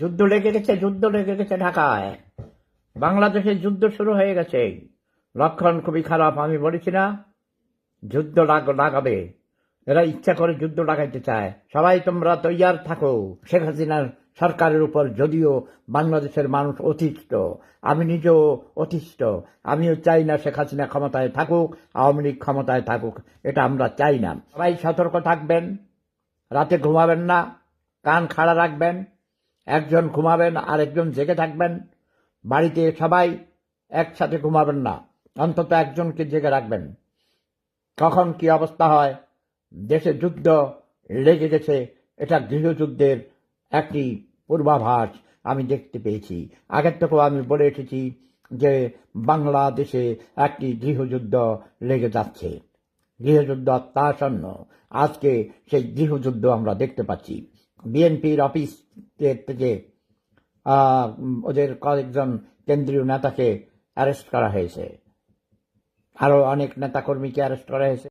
যুদ্ধ লেগে গেছে, যুদ্ধ লেগে গেছে ঢাকায়। বাংলাদেশে যুদ্ধ শুরু হয়ে গেছে। লক্ষণ খুবই খারাপ, আমি বলেছি না, যুদ্ধ লাগ, লাগাবে। এরা ইচ্ছা করে যুদ্ধ লাগাইতে চায়। সবাই তোমরা তৈয়ার থাকো। শেখ হাসিনার সরকারের উপর যদিও বাংলাদেশের মানুষ অতিষ্ঠ, আমি নিজেও অতিষ্ঠ, আমিও চাই না শেখ হাসিনা ক্ষমতায় থাকুক, আওয়ামী লীগ ক্ষমতায় থাকুক, এটা আমরা চাই না। সবাই সতর্ক থাকবেন, রাতে ঘুমাবেন না, কান খাড়া রাখবেন একজন ঘুমাবেন আর একজন জেগে থাকবেন। বাড়িতে সবাই একসাথে ঘুমাবেন না, অন্তত একজনকে জেগে রাখবেন। কখন কি অবস্থা হয়? দেশে যুদ্ধ লেগে গেছে, এটা গৃহযুদ্ধের একটি পূর্বাভাস আমি দেখতে পেয়েছি। আগের থেকেও আমি বলে এসেছি যে বাংলাদেশে একটি গৃহযুদ্ধ লেগে যাচ্ছে। গৃহযুদ্ধ অত্যাসন্ন আজকে সেই গৃহযুদ্ধ আমরা দেখতে পাচ্ছি। বিএনপির অফিস থেকে ওদের কয়েকজন কেন্দ্রীয় নেতাকে অ্যারেস্ট করা হয়েছে। আরও অনেক নেতাকর্মীকে অ্যারেস্ট করা হয়েছে।